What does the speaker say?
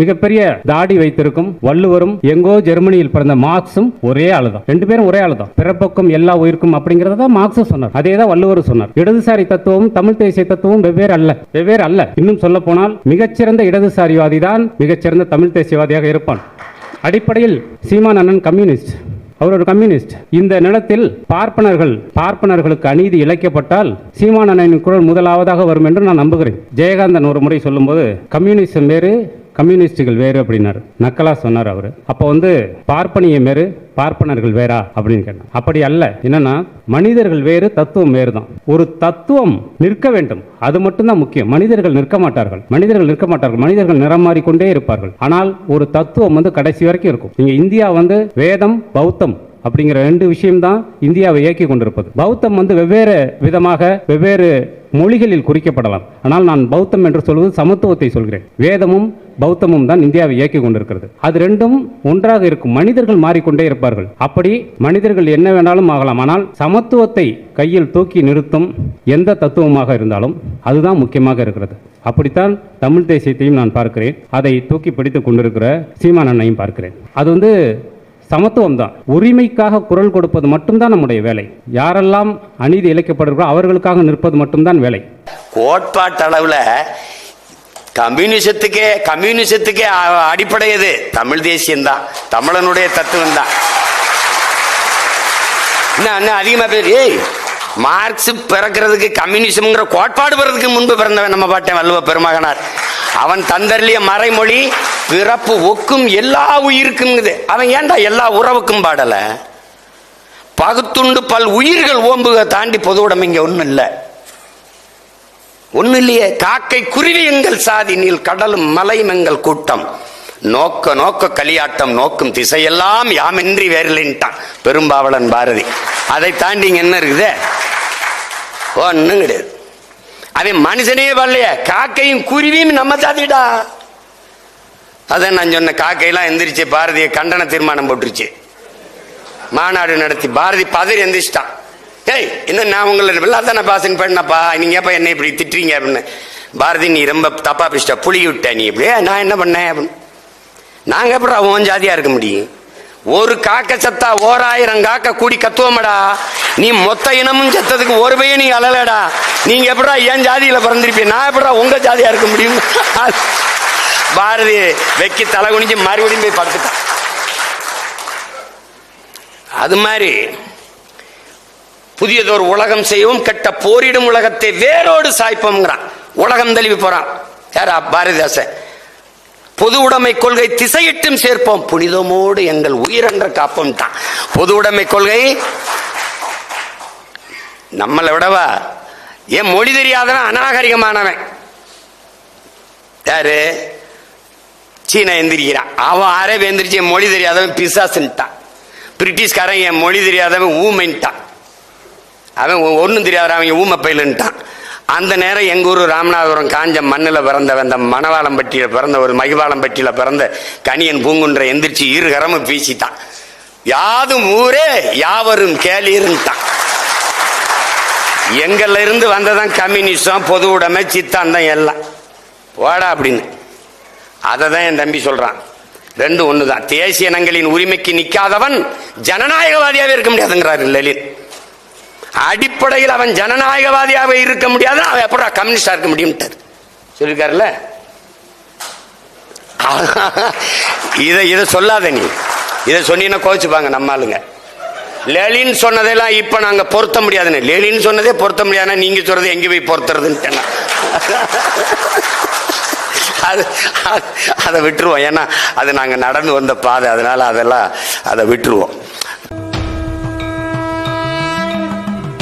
மிகப்பெரிய தாடி வைத்திருக்கும் வள்ளுவரும் எங்கோ ஜெர்மனியில் பிறந்த மார்க்ஸும் ஒரே ஆளுதான். ரெண்டு பேரும் ஒரே ஆளுதான். பிறப்பக்கம் எல்லா உயிருக்கும் அப்படிங்கறத தான் மார்க்ஸும் சொன்னார். அதே தான் வள்ளுவர் சொன்னார். இடதுசாரி தத்துவம் தமிழ் தேசிய தத்துவம் வெவ்வேறு அல்ல. வெவ்வேறு அல்ல. இன்னும் சொல்ல போனால் மிகச்சிறந்த இடதுசாரிவாதி தான் மிகச்சிறந்த தமிழ் தேசியவாதியாக இருப்பான். அடிப்படையில் சீமான் அண்ணன் கம்யூனிஸ்ட். அவர் ஒரு கம்யூனிஸ்ட். இந்த நிலத்தில் பார்ப்பனர்கள் பார்ப்பனர்களுக்கு அநீதி இழைக்கப்பட்டால் சீமானனின் அண்ணனின் குரல் முதலாவதாக வரும் என்று நான் நம்புகிறேன். ஜெயகாந்தன் ஒரு முறை சொல்லும்போது கம்யூனிசம் வேறு கம்யூனிஸ்டுகள் வேறு அப்படின்னாரு. நக்கலாக சொன்னார் அவர். அப்போ வந்து பார்ப்பனிய மேறு பார்ப்பனர்கள் வேறா அப்படின்னு கேட்டேன் அப்படி அல்ல. என்னன்னா மனிதர்கள் வேறு தத்துவம் வேறு தான் ஒரு தத்துவம் நிற்க வேண்டும். அது மட்டும்தான் முக்கியம். மனிதர்கள் நிற்க மாட்டார்கள். மனிதர்கள் நிற்க மாட்டார்கள். மனிதர்கள் நிறம் மாறிக்கொண்டே இருப்பார்கள். ஆனால் ஒரு தத்துவம் வந்து கடைசி வரைக்கும் இருக்கும். நீங்க இந்தியா வந்து வேதம் பௌத்தம் அப்படிங்கிற ரெண்டு விஷயம்தான் இந்தியாவை இயக்கி கொண்டிருப்பது. பௌத்தம் வந்து வெவ்வேறு விதமாக வெவ்வேறு மொழிகளில் குறிக்கப்படலாம். ஆனால் நான் பௌத்தம் என்று சொல்வது சமத்துவத்தை சொல்கிறேன். வேதமும் பௌத்தமும் தான் இந்தியாவை இயக்கி கொண்டிருக்கிறது. அது ரெண்டும் ஒன்றாக இருக்கும். மனிதர்கள் மாறிக்கொண்டே இருப்பார்கள். அப்படி மனிதர்கள் என்ன வேண்டாலும் ஆகலாம். ஆனால் சமத்துவத்தை கையில் தூக்கி நிறுத்தும் எந்த தத்துவமாக இருந்தாலும் அதுதான் முக்கியமாக இருக்கிறது. அப்படித்தான் தமிழ் தேசியத்தையும் நான் பார்க்கிறேன். அதை தூக்கி பிடித்துக் கொண்டிருக்கிற சீமான் அண்ணையும் பார்க்கிறேன். அது வந்து சமத்துவம் தான். உரிமைக்காக குரல் கொடுப்பது மட்டும்தான் நம்முடைய வேலை. யாரெல்லாம் அநீதி இழைக்கப்படுகிறோ அவர்களுக்காக நிற்பது மட்டும்தான் வேலை. கோட்பாட்டளவில் கம்யூனிசத்துக்கே கம்யூனிசத்துக்கே அடிப்படை இது தமிழ் தேசியம்தான். தமிழனுடைய தத்துவம் தான் என்ன இன்னும் அதிகமாக பேர் ஏய் மார்க்ஸ் பிறக்கிறதுக்கு கம்யூனிசம்ங்கிற கோட்பாடு பிறதுக்கு முன்பு பிறந்தவன் நம்ம பாட்டேன் வல்லுவ பெருமகனார். அவன் தந்தர்லிய மறைமொழி பிறப்பு ஒக்கும் எல்லா உயிருக்குங்குது அவன் ஏன்டா எல்லா உறவுக்கும் பாடலை? பகுத்துண்டு பல் உயிர்கள் ஓம்புக தாண்டி பொது உடம்பு இங்கே ஒன்றும் இல்லை. ஒண்ணு இல்லையே காக்கை குருவி எங்கள் சாதி நீல் கடலும் மலையும் எங்கள் கூட்டம். நோக்க நோக்க களியாட்டம் நோக்கும் திசையெல்லாம் யாமின்றி வேறில்லைன்ட்டான் பெரும்பாவளன் பாரதி. அதை தாண்டி இங்க என்ன இருக்குது? ஒன்றும் கிடையாது. அவன் மனுஷனே வரலையே காக்கையும் குருவியும் நம்ம சாதிடா. அதான் நான் சொன்ன காக்கையெல்லாம் எந்திரிச்சு பாரதிய கண்டன தீர்மானம் போட்டுருச்சு. மாநாடு நடத்தி பாரதி பதறி எந்திரிச்சிட்டான். ஏய் இன்னும் நான் உங்களை வெள்ளாதான பாசன் பண்ணப்பா நீங்கள் ஏப்பா என்ன இப்படி திட்டுறீங்க அப்படின்னு. பாரதி நீ ரொம்ப தப்பா பேசிட்ட புளி விட்ட நீ இப்படியே நான் என்ன பண்ணேன் அப்படின்னு. நாங்க எப்படா உன் ஜாதியா இருக்க முடியும்? ஒரு காக்க செத்தா ஓராயிரம் காக்க கூடி கத்துவோமடா? நீ மொத்த இனமும் செத்ததுக்கு ஒரு பையன் நீ அழலடா. நீங்க எப்படா என் ஜாதியில பிறந்திருப்பீங்க? நான் எப்படா உங்க ஜாதியா இருக்க முடியும்? பாரதி வெக்கி தலை குனிஞ்சு மறுபடியும் போய் படுத்துட்டான் அது மாதிரி புதியதொரு உலகம் செய்யவும் கெட்ட போரிடும் உலகத்தை வேரோடு சாய்ப்போம்ங்கிறான். உலகம் தெளிவு போறான். யாரா? பாரதிதாசன் பொது உடைமை கொள்கை திசையிட்டும் சேர்ப்போம். புனிதமோடு எங்கள் உயிரென்ற காப்போம் தான். பொது உடைமை கொள்கை நம்மளை விடவா? ஏன் மொழி தெரியாதவன் அநாகரிகமானவன். யாரு? சீனா எந்திரிக்கிறான். அவன் அரேப் எந்திரிச்சு என் மொழி தெரியாதவன் பிசாசுன்ட்டான். பிரிட்டிஷ்காரன் என் மொழி தெரியாதவன் ஊமைன்ட்டான். அவன் ஒன்றும் தெரியாத அவங்க ஊமை பயிலுன்ட்டான் அந்த நேரம் எங்கள் ஊர் ராமநாதபுரம் காஞ்ச மண்ணில் பிறந்தவன் அந்த மணவாளம்பட்டியில் பிறந்த ஒரு மகிவாளம்பட்டியில் பிறந்த கனியன் பூங்குன்ற எந்திரிச்சு இரு கரமும் வீசிட்டான். யாதும் ஊரே யாவரும் கேளீருன்ட்டான். எங்கள்ல இருந்து வந்ததான் கம்யூனிஸ்டம் பொது உடைமை சித்தாந்தம் எல்லாம். வாடா அப்படின்னு. அதை தான் என் தம்பி சொல்றான். ரெண்டு ஒன்று தான் தேசிய இனங்களின் உரிமைக்கு நிற்காதவன் ஜனநாயகவாதியாகவே இருக்க முடியாதுங்கிறார் லலித். அடிப்படையில் அவன் ஜனநாயகவாதியாக இருக்க முடியாது அவன் எப்படா கம்யூனிஸ்டா இருக்க முடியும்ட்டார். சொல்லியிருக்காருல்ல இதை இதை சொல்லாத நீ. இதை சொன்னீங்கன்னா கோச்சுப்பாங்க நம்ம ஆளுங்க. லெலின் சொன்னதெல்லாம் இப்ப நாங்க பொருத்த முடியாதுன்னு. லெலின் சொன்னதே பொருத்த முடியாதுன்னா நீங்க சொல்றது எங்க போய் பொருத்துறதுன்னு அது அதை விட்டுருவோம். ஏன்னா அது நாங்கள் நடந்து வந்த பாதை. அதனால அதெல்லாம் அதை விட்டுருவோம்.